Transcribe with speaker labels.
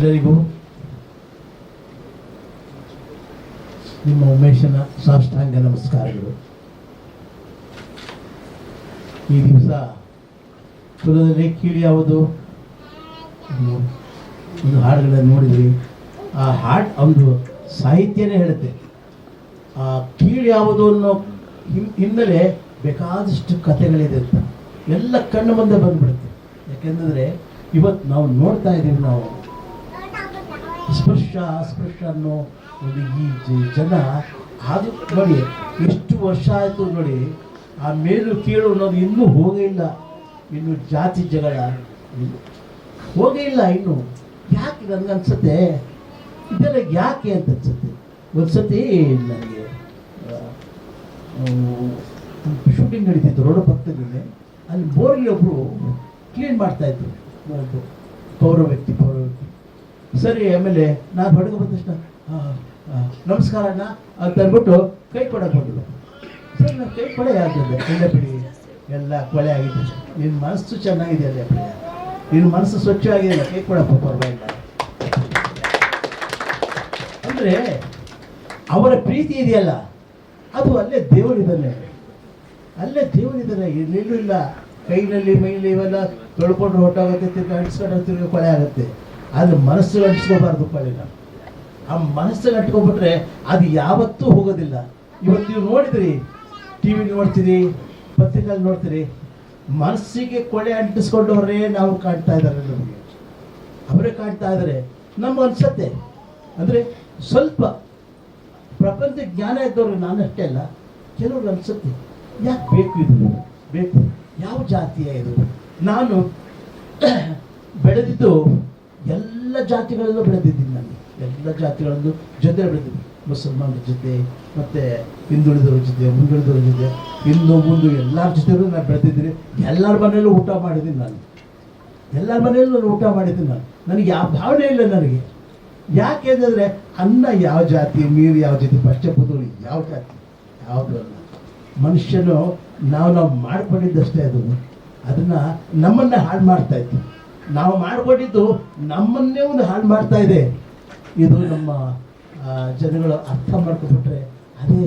Speaker 1: ಎಲ್ಲರಿಗೂ ನಿಮ್ಮ ಉಮೇಶನ ಸಾಷ್ಟಾಂಗ ನಮಸ್ಕಾರಗಳು. ಈ ದಿವಸ ಕುಲದಲ್ಲಿ ಕೀಳು ಯಾವುದು? ಒಂದು- ಹಾಡುಗಳನ್ನು ನೋಡಿದ್ರಿ. ಆ ಹಾಡು ಒಂದು ಸಾಹಿತ್ಯನೇ ಹೇಳುತ್ತೆ. ಆ ಕೀಳು ಯಾವುದು ಅನ್ನೋ ಹಿನ್- ಹಿನ್ನೆಲೆ ಬೇಕಾದಷ್ಟು ಕಥೆಗಳಿದೆ ಅಂತ. ಎಲ್ಲ ಕಣ್ಣು ಮುಂದೆ ಬಂದ್ಬಿಡುತ್ತೆ. ಯಾಕೆಂದರೆ ಇವತ್ತು ನಾವು ನೋಡ್ತಾ ಇದ್ದೀವಿ ನಾವು. ಸ್ಪರ್ಶ ಅಸ್ಪೃಶ್ಯ ಅನ್ನೋ ಒಂದು ಈ ಜನ ಅದು ನೋಡಿ, ಎಷ್ಟು ವರ್ಷ ಆಯಿತು ನೋಡಿ, ಆ ಮೇಲು ಕೀಳು ಅನ್ನೋದು ಇನ್ನೂ ಹೋಗೇ ಇಲ್ಲ. ಇನ್ನು ಜಾತಿ ಜಗಳ ಹೋಗೇ ಇಲ್ಲ ಇನ್ನು. ಯಾಕೆ ನನಗೆ ಅನ್ಸುತ್ತೆ? ಇದೆಲ್ಲ ಯಾಕೆ ಅಂತ ಅನ್ಸುತ್ತೆ? ಒಂದ್ಸತಿ ನನಗೆ ಶೂಟಿಂಗ್ ನಡೀತಿತ್ತು ರೋಡ ಪಕ್ಕದಲ್ಲಿ. ಅಲ್ಲಿ ಬೋರ್ಗೆ ಒಬ್ಬರು ಕ್ಲೀನ್ ಮಾಡ್ತಾ ಇದ್ರು. ಪೌರ ವ್ಯಕ್ತಿ ಪೌರ ವ್ಯಕ್ತಿ. ಸರಿ, ಆಮೇಲೆ ನಾನು ಹೊರಗೆ ಬಂದ ತಕ್ಷಣ ನಮಸ್ಕಾರ ಅಣ್ಣ ಅಂತ ಅಂದ್ಬಿಟ್ಟು ಕೈ ಕೊಡಕ್ಕೆ ಬಂದರು ಸರಿ, ನಾನು ಕೈ ಕೊಡೆ ಆಗ್ತದೆ ಎಲ್ಲ ಬಿಡಿ. ಎಲ್ಲ ಕೊಳೆ ಆಗಿದೆ ನಿನ್ನ ಮನಸ್ಸು ಚೆನ್ನಾಗಿದೆ ಅಲ್ಲ ಬಿಡಿ. ನಿನ್ನ ಮನಸ್ಸು ಸ್ವಚ್ಛವಾಗಿದೆ ಕೈ ಕೊಡಪ್ಪ, ಪರವಾಗಿಲ್ಲ. ಅಂದರೆ, ಅವರ ಪ್ರೀತಿ ಇದೆಯಲ್ಲ, ಅದು ಅಲ್ಲೇ ದೇವರಿದ್ದಾನೆ. ಅಲ್ಲೇ ದೇವರಿದ್ದಾನೆ ಇಲ್ಲೆಲ್ಲೂ ಇಲ್ಲ. ಕೈನಲ್ಲಿ ಮೈಲಿ ಇವೆಲ್ಲ ತೊಳ್ಕೊಂಡು ಹೊಟ್ಟಾಗುತ್ತೆ ತಿರ್ಗಿ ಅಡಿಸ್ಕೊಂಡು ತಿರ್ಗಿ ಕೊಳೆ ಆಗುತ್ತೆ. ಆದರೆ ಮನಸ್ಸು ಅಂಟಿಸ್ಕೋಬಾರ್ದು ಇಲ್ಲ ಆ ಮನಸ್ಸಿಗೆ ಅಂಟ್ಕೊಂಡ್ಬಿಟ್ರೆ ಅದು ಯಾವತ್ತೂ ಹೋಗೋದಿಲ್ಲ. ಇವತ್ತು ನೀವು ನೋಡಿದ್ರಿ ಟಿ ವಿ ನೋಡ್ತೀರಿ, ಪತ್ರಿಕೆಯಲ್ಲಿ ನೋಡ್ತೀರಿ, ಮನಸ್ಸಿಗೆ ಕೊಳೆ ಅಂಟಿಸ್ಕೊಂಡವರೇ ನಾವು ಕಾಣ್ತಾ ಇದ್ದಾರೆ ನಮಗೆ. ಅವರೇ ಕಾಣ್ತಾ ಇದ್ದಾರೆ. ನಮ್ಗೆ ಅನ್ಸತ್ತೆ. ಅಂದರೆ ಸ್ವಲ್ಪ ಪ್ರಪಂಚ ಜ್ಞಾನ ಇದ್ದವ್ರಿಗೆ ನಾನಷ್ಟೇ ಅಲ್ಲ ಕೆಲವ್ರು ಅನ್ಸುತ್ತೆ. ಯಾಕೆ ಬೇಕು ಇದು? ಬೇಕು. ಯಾವ ಜಾತಿಯ ಇದು? ನಾನು ಬೆಳೆದಿದ್ದು ಜಾತಿಗಳಲ್ಲೂ ಬೆಳೆದಿದ್ದೀನಿ ನಾನು ಎಲ್ಲ ಜಾತಿಗಳಲ್ಲೂ ಜೊತೆ ಬೆಳೆದಿದ್ದೀನಿ ಮುಸಲ್ಮಾನರ ಜೊತೆ, ಮತ್ತು ಹಿಂದುಳಿದವ್ರ ಜೊತೆ, ಮುಂದುಳಿದವ್ರ ಜೊತೆ, ಹಿಂದೂ, ಮುಂದು ಎಲ್ಲರ ಜೊತೆಲೂ ನಾನು ಬೆಳೆದಿದ್ದೀನಿ ಎಲ್ಲರ ಮನೆಯಲ್ಲೂ ಊಟ ಮಾಡಿದ್ದೀನಿ ನಾನು ಎಲ್ಲರ ಮನೆಯಲ್ಲೂ ನಾನು ಊಟ ಮಾಡಿದ್ದೀನಿ ನಾನು ನನಗೆ ಯಾವ ಭಾವನೆ ಇಲ್ಲ ನನಗೆ. ಯಾಕೆ ಅಂತಂದರೆ ಅನ್ನ ಯಾವ ಜಾತಿ ನೀರು ಯಾವ ಜಾತಿ ಪಂಚಭೂತಗಳು ಯಾವ ಜಾತಿ, ಯಾವುದು ಅಲ್ಲ. ಮನುಷ್ಯನು ನಾವು ನಾವು ಮಾಡಿಕೊಂಡಿದ್ದಷ್ಟೇ ಅದು. ಅದನ್ನು ನಮ್ಮನ್ನೇ ಹಾಳು ಮಾಡ್ತಾ ಇತ್ತು. ನಾವು ಮಾಡಿಕೊಟ್ಟಿದ್ದು ನಮ್ಮನ್ನೇ ಒಂದು ಹಾಳು ಮಾಡ್ತಾ ಇದೆ. ಇದು ನಮ್ಮ ಜನಗಳು ಅರ್ಥ ಮಾಡ್ಕೊಂಡ್ಬಿಟ್ರೆ ಅದೇ